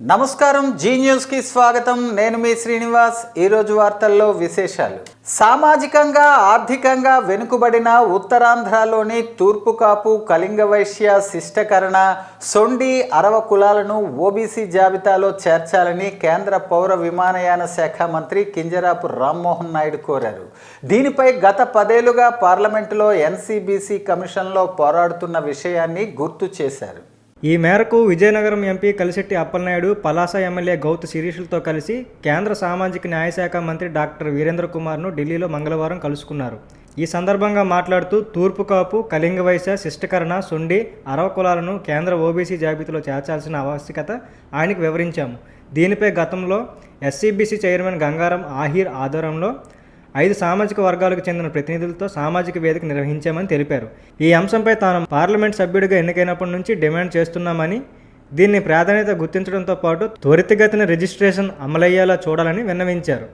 నమస్కారం జీ న్యూస్కి స్వాగతం. నేను మీ శ్రీనివాస్. ఈరోజు వార్తల్లో విశేషాలు. సామాజికంగా ఆర్థికంగా వెనుకబడిన ఉత్తరాంధ్రలోని తూర్పు కాపు కళింగ వైశ్య శిష్టకరణ సొండి అరవ కులాలను ఓబీసీ జాబితాలో చేర్చాలని కేంద్ర పౌర విమానయాన శాఖ మంత్రి కింజరాపు రామ్మోహన్ నాయుడు కోరారు. దీనిపై గత పదేళ్ళుగా పార్లమెంటులో ఎన్సీబీసీ కమిషన్లో పోరాడుతున్న విషయాన్ని గుర్తు చేశారు. ఈ మేరకు విజయనగరం ఎంపీ కలిశెట్టి అప్పలనాయుడు పలాస ఎమ్మెల్యే గౌతు శిరీషులతో కలిసి కేంద్ర సామాజిక న్యాయశాఖ మంత్రి డాక్టర్ వీరేంద్ర కుమార్ను ఢిల్లీలో మంగళవారం కలుసుకున్నారు. ఈ సందర్భంగా మాట్లాడుతూ తూర్పు కాపు కళింగ వైశ్య శిష్టకరణ సుండి అరవ కులాలను కేంద్ర ఓబీసీ జాబితాలో చేర్చాల్సిన ఆవశ్యకత ఆయనకు వివరించాము. దీనిపై గతంలో ఎస్సీబీసీ చైర్మన్ గంగారం ఆహిర్ ఆధ్వర్యంలో ఐదు సామాజిక వర్గాలకు చెందిన ప్రతినిధులతో సామాజిక వేదిక నిర్వహించామని తెలిపారు. ఈ అంశంపై తాను పార్లమెంట్ సభ్యుడిగా ఎన్నికైనప్పటి నుంచి డిమాండ్ చేస్తున్నామని దీన్ని ప్రాధాన్యత గుర్తించడంతో పాటు త్వరితగతిన రిజిస్ట్రేషన్ అమలయ్యేలా చూడాలని విన్నవించారు.